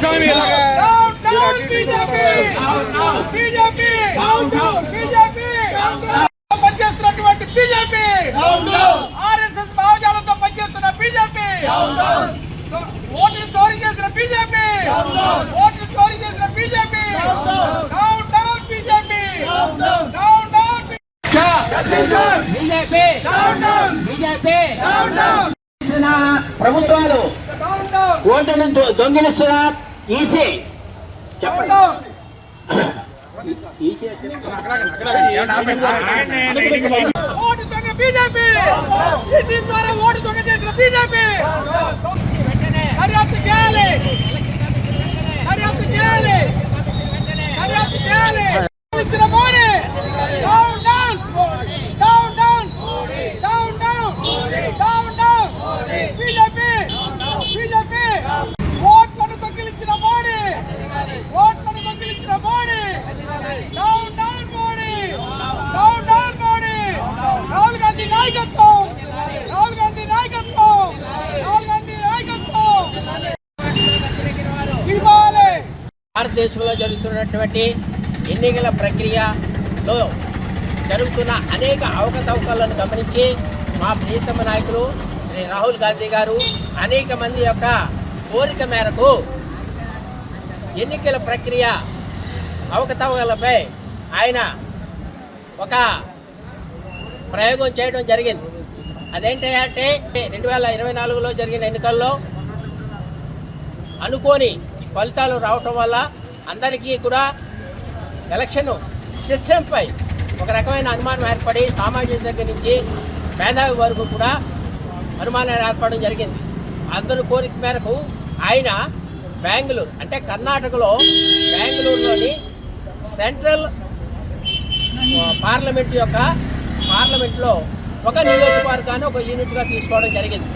స్వామి BJP BJP పనిచేస్తున్నటువంటి BJP RSS భావజాలంతో పనిచేస్తున్న బీజేపీ. ఓట్లు చోరీ చేసిన బీజేపీ. ఓట్లు చోరీ చేసిన BJP. Down down BJP. Down down BJP. Down down BJP down down ప్రభుత్వాలు డౌన్ డౌన్ ఓటును దొ- దొంగిలిస్తున్న ఈసీ దొంగ బీజేపీ! ఈసీ ద్వారా ఓటు దొంగ చేసిన బీజేపీ! దర్యాప్తు చేయాలి! దర్యాప్తు చేయాలి! దర్యాప్తు చేయాలి! భారతదేశంలో జరుగుతున్నటువంటి ఎన్నికల ప్రక్రియలో జరుగుతున్న అనేక అవకతవకలను గమనించి మా ప్రియతమ నాయకులు శ్రీ రాహుల్ గాంధీ గారు అనేక మంది యొక్క కోరిక మేరకు ఎన్నికల ప్రక్రియ అవకతవకలపై ఆయన ఒక ప్రయోగం చేయడం జరిగింది. అదేంటంటే రెండు వేల ఇరవై నాలుగులో జరిగిన ఎన్నికల్లో అనుకోని ఫలితాలు రావటం వల్ల అందరికీ కూడా ఎలక్షన్ సిస్టంపై ఒక రకమైన అనుమానం ఏర్పడి సామాజిక దగ్గర నుంచి మేధావి వరకు కూడా అనుమానం ఏర్పడడం జరిగింది. అందరి కోరిక మేరకు ఆయన బెంగళూరు అంటే కర్ణాటకలో బెంగళూరులోని సెంట్రల్ పార్లమెంట్ యొక్క పార్లమెంట్లో ఒక నియోజకవర్గాన్ని ఒక యూనిట్గా తీసుకోవడం జరిగింది.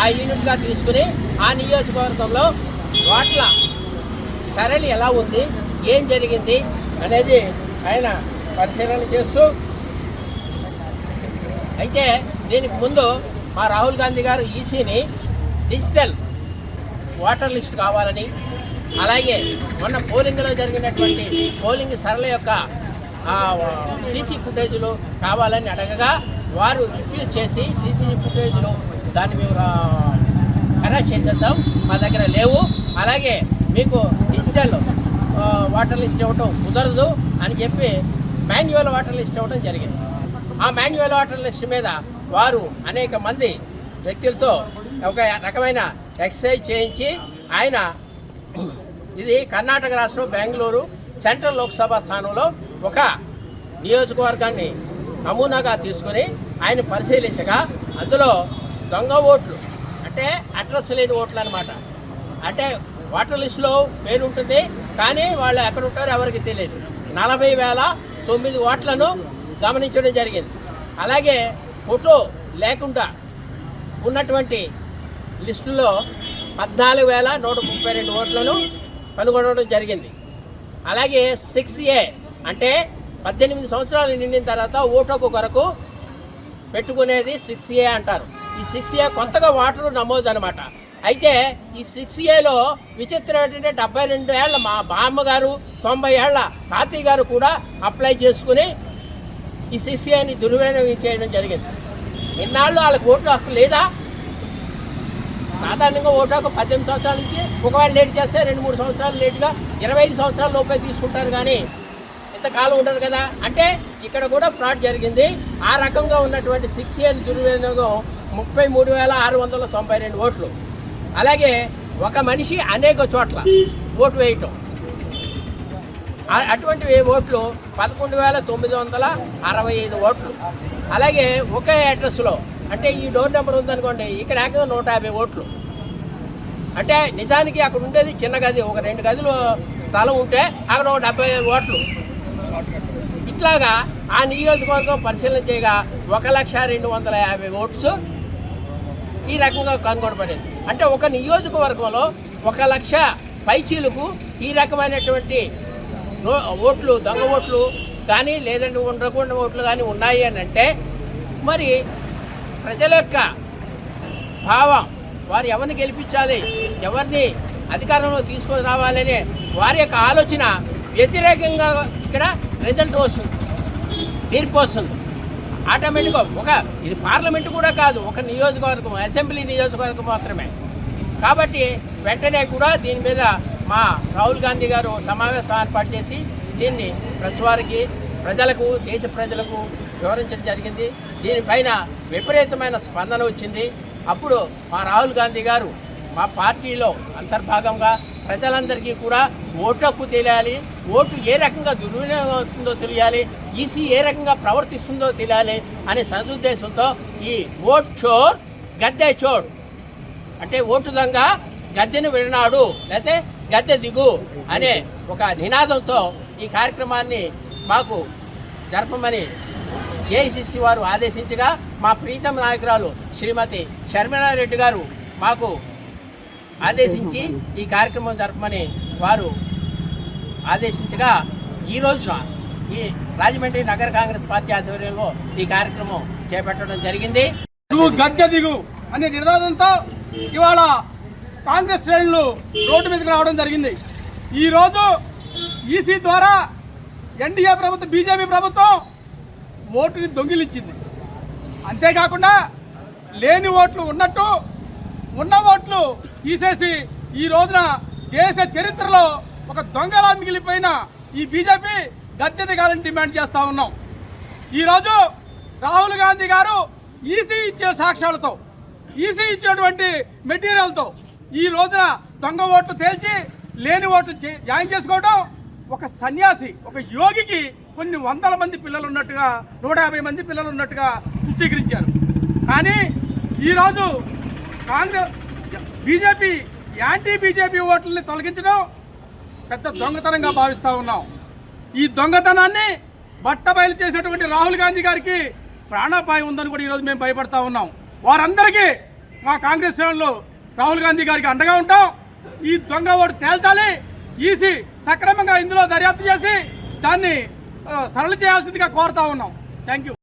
ఆ యూనిట్గా తీసుకుని ఆ నియోజకవర్గంలో ఓట్ల సరళి ఎలా ఉంది ఏం జరిగింది అనేది ఆయన పరిశీలన చేస్తూ అయితే దీనికి ముందు మా రాహుల్ గాంధీ గారు ఈసీని డిజిటల్ ఓటర్ లిస్ట్ కావాలని అలాగే మొన్న పోలింగ్లో జరిగినటువంటి పోలింగ్ సరళ యొక్క సీసీ ఫుటేజ్లు కావాలని అడగగా వారు రిఫ్యూజ్ చేసి సీసీ ఫుటేజ్లు దాన్ని మేము కనెక్ట్ చేసేసాం మా దగ్గర లేవు. అలాగే మీకు డిజిటల్ వాటర్ లిస్ట్ ఇవ్వటం కుదరదు అని చెప్పి మాన్యువల్ వాటర్ లిస్ట్ ఇవ్వడం జరిగింది. ఆ మాన్యువల్ వాటర్ లిస్ట్ మీద వారు అనేక మంది వ్యక్తులతో ఒక రకమైన ఎక్సర్సైజ్ చేయించి ఆయన ఇది కర్ణాటక రాష్ట్రం బెంగళూరు సెంట్రల్ లోక్సభ స్థానంలో ఒక నియోజకవర్గాన్ని నమూనాగా తీసుకొని ఆయన పరిశీలించగా అందులో దొంగ ఓట్లు అంటే అడ్రస్ లేని ఓట్లు అనమాట అంటే ఓటర్ లిస్టులో పేరు ఉంటుంది కానీ వాళ్ళు ఎక్కడ ఉంటారో ఎవరికి తెలియదు. నలభై వేల తొమ్మిది ఓట్లను గమనించడం జరిగింది. అలాగే ఫోటో లేకుండా ఉన్నటువంటి లిస్టులో పద్నాలుగు వేల నూట ముప్పై రెండు ఓట్లను కనుగొనడం జరిగింది. అలాగే సిక్స్ ఏ అంటే పద్దెనిమిది సంవత్సరాలు నిండిన తర్వాత ఓటోకు కొరకు పెట్టుకునేది సిక్స్ ఏ అంటారు. ఈ సిక్స్ ఏ కొత్తగా ఓటరు నమోదు అనమాట అయితే ఈ సిక్స్ ఏలో విచిత్రం ఏంటంటే డెబ్బై రెండు ఏళ్ళ మా బామ్మ గారు తొంభై ఏళ్ళ తాతయ్య గారు కూడా అప్లై చేసుకుని ఈ సిక్స్ ఏని దుర్వినియోగం చేయడం జరిగింది. ఇన్నాళ్ళు వాళ్ళకి ఓటు హక్కు లేదా? సాధారణంగా ఓటు హక్కు పద్దెనిమిది సంవత్సరాల నుంచి ఒకవేళ లేట్ చేస్తే రెండు మూడు సంవత్సరాలు లేటుగా ఇరవై ఐదు సంవత్సరాల లోపే తీసుకుంటారు కానీ ఇంతకాలం ఉండదు కదా? అంటే ఇక్కడ కూడా ఫ్రాడ్ జరిగింది. ఆ రకంగా ఉన్నటువంటి సిక్స్ ఇయర్ దుర్వినియోగం ముప్పై మూడు వేల ఆరు వందల తొంభై రెండు ఓట్లు. అలాగే ఒక మనిషి అనేక చోట్ల ఓటు వేయటం. అటువంటి ఓట్లు పదకొండు వేల తొమ్మిది వందల అరవై ఐదు ఓట్లు. అలాగే ఒకే అడ్రస్లో అంటే ఈ డోర్ నెంబర్ ఉందనుకోండి ఇక్కడ ఏకంగా నూట యాభై ఓట్లు. అంటే నిజానికి అక్కడ ఉండేది చిన్న గది ఒక రెండు గదులు స్థలం ఉంటే అక్కడ ఒక డెబ్బై ఓట్లు. ఇట్లాగా ఆ నియోజకవర్గం పరిశీలన చేయగా ఒక లక్ష రెండు వందల యాభై ఓట్స్ ఈ రకంగా కనుగొనబడింది. అంటే ఒక నియోజకవర్గంలో ఒక లక్ష పైచీలకు ఈ రకమైనటువంటి ఓట్లు దొంగ ఓట్లు కానీ లేదంటే ఉండకుండా ఓట్లు కానీ ఉన్నాయి అని అంటే మరి ప్రజల యొక్క భావం వారు ఎవరిని గెలిపించాలి ఎవరిని అధికారంలో తీసుకొని రావాలనే వారి యొక్క ఆలోచన వ్యతిరేకంగా ఇక్కడ రిజల్ట్ వస్తుంది తీర్పు వస్తుంది. ఆటోమేటిక్గా ఒక ఇది పార్లమెంట్ కూడా కాదు ఒక నియోజకవర్గం అసెంబ్లీ నియోజకవర్గం మాత్రమే. కాబట్టి వెంటనే కూడా దీని మీద మా రాహుల్ గాంధీ గారు సమావేశం ఏర్పాటు చేసి దీన్ని ప్రెస్ వారికి ప్రజలకు దేశ ప్రజలకు వివరించడం జరిగింది. దీనిపైన విపరీతమైన స్పందన వచ్చింది. అప్పుడు మా రాహుల్ గాంధీ గారు మా పార్టీలో అంతర్భాగంగా ప్రజలందరికీ కూడా ఓటు హక్కు తెలియాలి. ఓటు ఏ రకంగా దుర్వినియోగం అవుతుందో తెలియాలి. ఈసీ ఏ రకంగా ప్రవర్తిస్తుందో తెలియాలి అనే సదుద్దేశంతో ఈ ఓట్ చోర్ గద్దె చోర్ అంటే ఓటు దొంగ గద్దెను విడినాడు లేకపోతే గద్దె దిగు అనే ఒక నినాదంతో ఈ కార్యక్రమాన్ని మాకు జరపమని ఏఐసిసి వారు ఆదేశించగా మా ప్రీతం నాయకురాలు శ్రీమతి షర్మిలారెడ్డి గారు మాకు ఆదేశించి ఈ కార్యక్రమం జరపమని వారు ఆదేశించగా ఈ రోజున ఈ రాజమండ్రి నగర కాంగ్రెస్ పార్టీ ఆధ్వర్యంలో ఈ కార్యక్రమం చేపట్టడం జరిగింది. గద్దె దిగు అనే నినాదంతో ఇవాళ కాంగ్రెస్ శ్రేణులు రోడ్డు మీదకి రావడం జరిగింది. ఈరోజు ఈసీ ద్వారా ఎన్డీఏ ప్రభుత్వం బీజేపీ ప్రభుత్వం ఓటుని దొంగిలించింది. అంతేకాకుండా లేని ఓట్లు ఉన్నట్టు ఉన్న ఓట్లు తీసేసి ఈ రోజున దేశ చరిత్రలో ఒక దొంగలా మిగిలిపోయిన ఈ బీజేపీ గద్దె దిగాలని డిమాండ్ చేస్తూ ఉన్నాం. ఈరోజు రాహుల్ గాంధీ గారు ఈసీ ఇచ్చిన సాక్ష్యాలతో ఈసీ ఇచ్చినటువంటి మెటీరియల్తో ఈ రోజున దొంగ ఓట్లు తేల్చి లేని ఓట్లు చే- జాయిన్ చేసుకోవడం ఒక సన్యాసి ఒక యోగికి కొన్ని వందల మంది పిల్లలు ఉన్నట్టుగా నూట యాభై మంది పిల్లలు ఉన్నట్టుగా చిత్రీకరించారు. కానీ ఈరోజు కాంగ్రెస్ బీజేపీ యాంటీ బీజేపీ ఓట్లని తొలగించడం పెద్ద దొంగతనంగా భావిస్తూ ఉన్నాం. ఈ దొంగతనాన్ని బట్టబయలు చేసినటువంటి రాహుల్ గాంధీ గారికి ప్రాణాపాయం ఉందని కూడా ఈరోజు మేము భయపడతా ఉన్నాం. వారందరికీ మా కాంగ్రెస్ శ్రేణులు రాహుల్ గాంధీ గారికి అండగా ఉంటాం. ఈ దొంగ ఓటు తేల్చాలి. ఈసీ సక్రమంగా ఇందులో దర్యాప్తు చేసి దాన్ని సరళ చేయాల్సిందిగా కోరుతా ఉన్నాం. Thank you